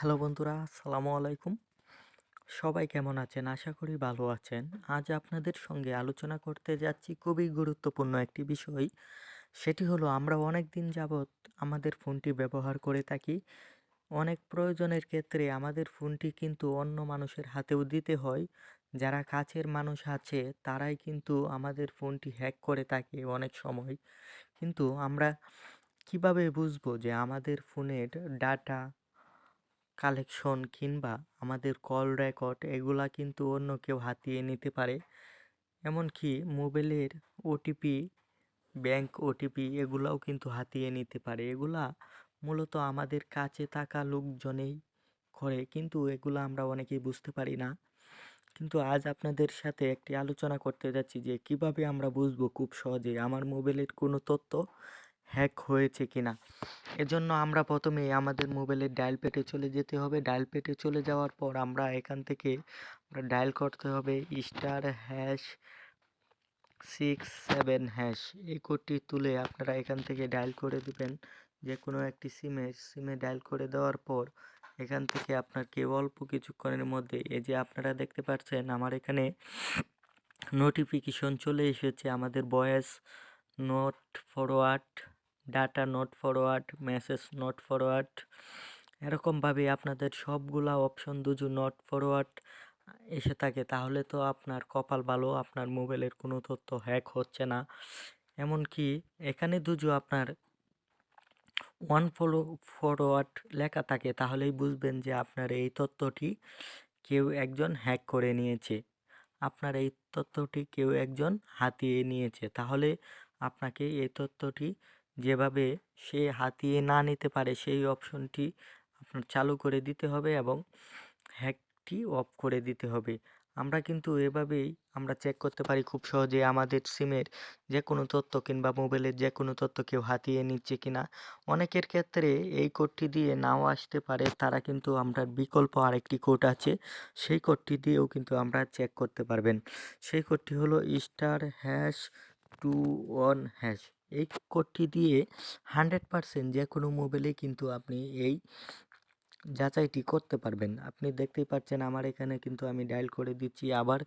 Hello বন্ধুরা, আসসালামু আলাইকুম। সবাই কেমন আছেন? আশা করি ভালো আছেন। আজ আপনাদের সঙ্গে আলোচনা করতে যাচ্ছি খুবই গুরুত্বপূর্ণ একটি বিষয়। সেটি হলো, আমরা অনেক দিন যাবৎ আমাদের ফোনটি ব্যবহার করে থাকি। অনেক প্রয়োজনের ক্ষেত্রে আমাদের ফোনটি কিন্তু অন্য মানুষের হাতেও দিতে হয়। যারা কাছের মানুষ আছে, তারাই কিন্তু আমাদের ফোনটি হ্যাক করে থাকে অনেক সময়। কিন্তু আমরা কীভাবে বুঝব যে আমাদের ফোনের ডাটা কালেকশন কিংবা আমাদের কল রেকর্ড এগুলা কিন্তু অন্য কেউ হাতিয়ে নিতে পারে। এমনকি মোবাইলের ওটিপি ব্যাংক ওটিপি এগুলাও কিন্তু হাতিয়ে নিতে পারে। এগুলা মূলত আমাদের কাছে থাকা লোকজনেই করে, কিন্তু এগুলো আমরা অনেকেই বুঝতে পারি না। কিন্তু আজ আপনাদের সাথে একটি আলোচনা করতে যাচ্ছি যে কীভাবে আমরা বুঝব খুব সহজে আমার মোবাইলের কোনো তথ্য হ্যাক হয়েছে কিনা? এজন্য আমরা প্রথমে আমাদের মোবাইলের ডায়াল পেটে চলে যেতে হবে। ডায়াল পেটে চলে যাওয়ার পর আমরা এখান থেকে আমরা ডায়াল করতে হবে star hash six seven hash এই কোডটি তুলে আপনারা এখান থেকে ডায়াল করে দেবেন। যে কোনো একটি সিমে সিমে ডায়াল করে দেওয়ার পর এখান থেকে আপনাকে অল্প কিছুক্ষণের মধ্যে, এই যে আপনারা দেখতে পাচ্ছেন আমার এখানে নোটিফিকেশন চলে এসেছে আমাদের voice note forward data not forward message not forward এরকমভাবে আপনাদের সবগুলা অপশন দুজু নট ফরওয়ার্ড এসে থাকে। তাহলে তো আপনার কপাল ভালো, আপনার মোবাইলের কোনো তথ্য হ্যাক হচ্ছে না। এমনকি এখানে দুজু আপনার ওয়ান ফলো ফরওয়ার্ড লেখা থাকে। তাহলেই বুঝবেন যে আপনার এই তথ্যটি কেউ একজন হ্যাক করে নিয়েছে। আপনার এই তথ্যটি কেউ একজন হাতিয়ে নিয়েছে। তাহলে আপনাকে এই তথ্যটি যেভাবে সে হাতিয়ে না নিতে পারে, সেই অপশনটি আপনার চালু করে দিতে হবে এবং হ্যাকটি অফ করে দিতে হবে। আমরা কিন্তু এভাবেই আমরা চেক করতে পারি খুব সহজে আমাদের সিমের যে কোনো তথ্য কিংবা মোবাইলের যে কোনো তথ্য কেউ হাতিয়ে নিচ্ছে কিনা। অনেকের ক্ষেত্রে এই কোডটি দিয়ে নাও আসতে পারে, তারা কিন্তু আমরা বিকল্প আরেকটি কোড আছে, সেই কোডটি দিয়েও কিন্তু আমরা চেক করতে পারবেন। সেই কোডটি হলো star hash two one hash এই কোডটি দিয়ে হান্ড্রেড পারসেন্ট যে কোনো মোবাইলে কিন্তু আপনি এই যাচাইটি করতে পারবেন। আপনি দেখতেই পাচ্ছেন আমার এখানে কিন্তু আমি ডায়াল করে দিচ্ছি আবার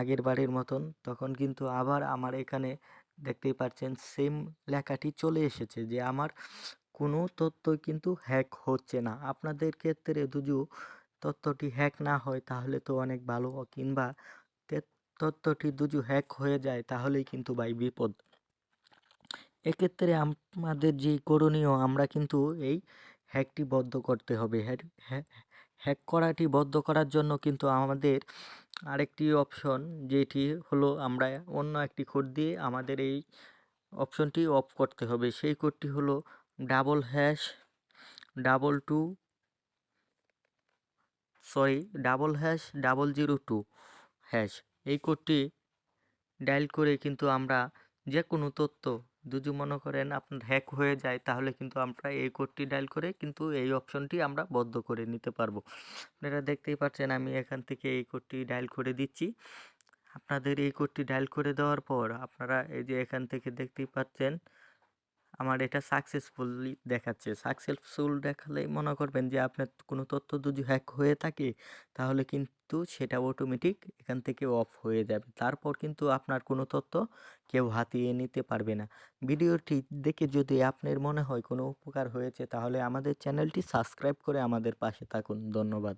আগের বারের মতন, তখন কিন্তু আবার আমার এখানে দেখতেই পাচ্ছেন সেম লেখাটি চলে এসেছে যে আমার কোনো তথ্য কিন্তু হ্যাক হচ্ছে না। আপনাদের ক্ষেত্রে দুজু তথ্যটি হ্যাক না হয় তাহলে তো অনেক ভালো, কিংবা তথ্যটি দুজু হ্যাক হয়ে যায়, তাহলেই কিন্তু ভাই বিপদ। এক্ষেত্রে আমাদের যে করণীয়, আমরা কিন্তু এই হ্যাকটি বদ্ধ করতে হবে। হ্যাক করাটি বদ্ধ করার জন্য কিন্তু আমাদের আরেকটি অপশন যেটি হলো আমরা অন্য একটি কোড দিয়ে আমাদের এই অপশনটি অফ করতে হবে। সেই কোডটি হলো double hash double two sorry double hash double zero two hash এই কোডটি ডায়াল করে কিন্তু আমরা যে কোনো তথ্য যদি মনে করেন আপনার হ্যাক হয়ে যায়, তাহলে কিন্তু আমরা এই কোডটি ডায়াল করে কিন্তু এই অপশনটি আমরা বদ্ধ করে নিতে পারব। আপনারা দেখতেই পাচ্ছেন আমি এখান থেকে এই কোডটি ডায়াল করে দিচ্ছি। আপনাদের এই কোডটি ডায়াল করে দেওয়ার পর আপনারা এই যে এখান থেকে দেখতেই পাচ্ছেন, আমার এটা সাকসেসফুলি দেখাচ্ছে। সাকসেসফুল দেখালে মনে করবেন যে আপনার কোনো তথ্য যদি হ্যাক হয়ে থাকে, তাহলে কিন্তু সেটা অটোমেটিক এখান থেকে অফ হয়ে যাবে। তারপর কিন্তু আপনার কোনো তথ্য কেউ হাতিয়ে নিতে পারবে না। ভিডিওটি দেখে যদি আপনার মনে হয় কোনো উপকার হয়েছে, তাহলে আমাদের চ্যানেলটি সাবস্ক্রাইব করে আমাদের পাশে থাকুন। ধন্যবাদ।